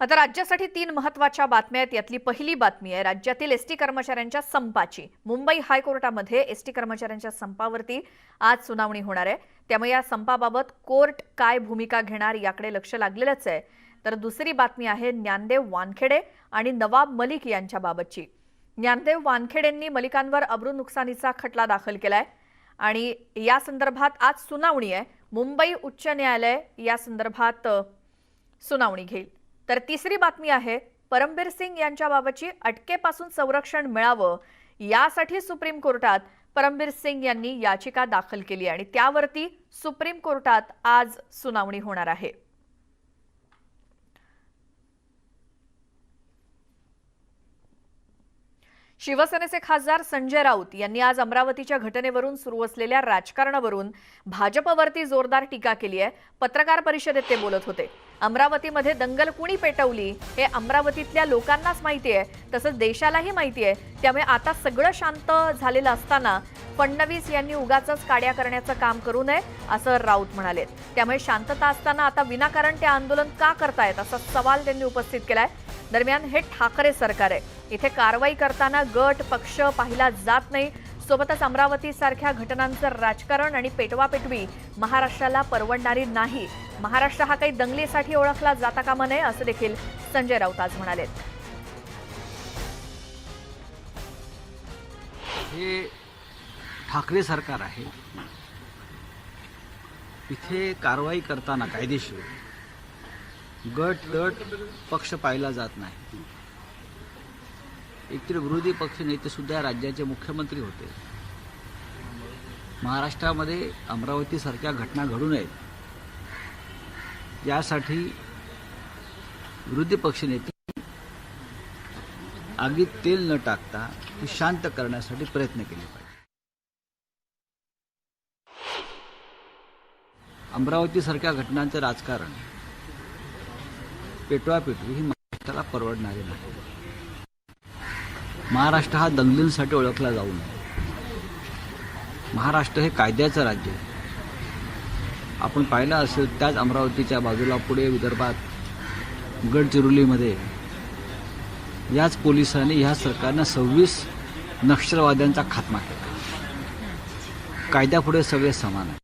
आता राज्यासाठी तीन महत्त्वाच्या बातम्या आहेत. यातली पहिली बातमी आहे राज्यातील एसटी कर्मचाऱ्यांच्या संपाची. मुंबई हायकोर्टामध्ये एसटी कर्मचाऱ्यांच्या संपावरती आज सुनावणी होणार आहे. त्यामुळे या संपाबाबत कोर्ट काय भूमिका घेणार याकडे लक्ष लागलेलंच आहे. तर दुसरी बातमी आहे ज्ञानदेव वानखेडे आणि नवाब मलिक यांच्याबाबतची. ज्ञानदेव वानखेडेंनी मलिकांवर अब्रू नुकसानीचा खटला दाखल केलाय. आणि या संदर्भात आज सुनावणी आहे. मुंबई उच्च न्यायालय या संदर्भात सुनावणी घेईल. तर तिसरी बातमी आहे परमबीर सिंग यांच्याबाबतची अटकेपासून संरक्षण मिळावं यासाठी सुप्रीम कोर्टात परमबीर सिंग यांनी याचिका दाखल केली आणि त्यावरती सुप्रीम कोर्टात आज सुनावणी होणार आहे. शिवसेनेचे खासदार संजय राऊत यांनी आज अमरावतीच्या घटनेवरून सुरू असलेल्या राजकारणावरून भाजपवरती जोरदार टीका केली आहे. पत्रकार परिषदेत ते बोलत होते. अमरावतीमध्ये दंगल कुणी पेटवली हे अमरावतीतल्या लोकांनाच माहिती आहे. तसंच देशालाही माहिती आहे. त्यामुळे आता सगळं शांत झालेलं असताना फडणवीस यांनी उगाच काड्या करण्याचं काम करू नये असं राऊत म्हणाले त्यामुळे शांतता असताना आता विनाकारण ते आंदोलन का करतायत असा सवाल त्यांनी उपस्थित केलाय. दरम्यान हे ठाकरे सरकार आहे. इथे कारवाई करताना गट पक्ष पाहिला जात नाही. सोबतच अमरावती सारख्या घटनांचं राजकारण आणि पेटवापेटवी महाराष्ट्राला परवडणारी नाही. महाराष्ट्र हा काही दंगलीसाठी ओळखला जाता कामा नये असं देखील संजय राऊत आज म्हणाले हे ठाकरे सरकार आहे. इथे कारवाई करताना कायदेशीर गट तट पक्ष पाहिला जात नाही. एकतर विरोधी पक्ष नेते सुद्धा राज्याचे मुख्यमंत्री होते. महाराष्ट्रामध्ये अमरावतीसारख्या घटना घडू नयेत. यासाठी विरोधी पक्ष नेते आगीत तेल न टाकता ती शांत करण्यासाठी प्रयत्न केले पाहिजे. अमरावतीसारख्या घटनांचं राजकारण पेटवापेटवी ही महाराष्ट्राला परवडणारी नाही. महाराष्ट्र हा दंगलींसाठी ओळखला जाऊ नये. महाराष्ट्र हे कायद्याचं राज्य आहे. आपण पाहिलं असेल त्याच अमरावतीच्या बाजूला पुढे विदर्भात गडचिरोलीमध्ये याच पोलिसांनी ह्या सरकारनं सव्वीस नक्षलवाद्यांचा खात्मा केला. कायद्यापुढे सगळे समान आहे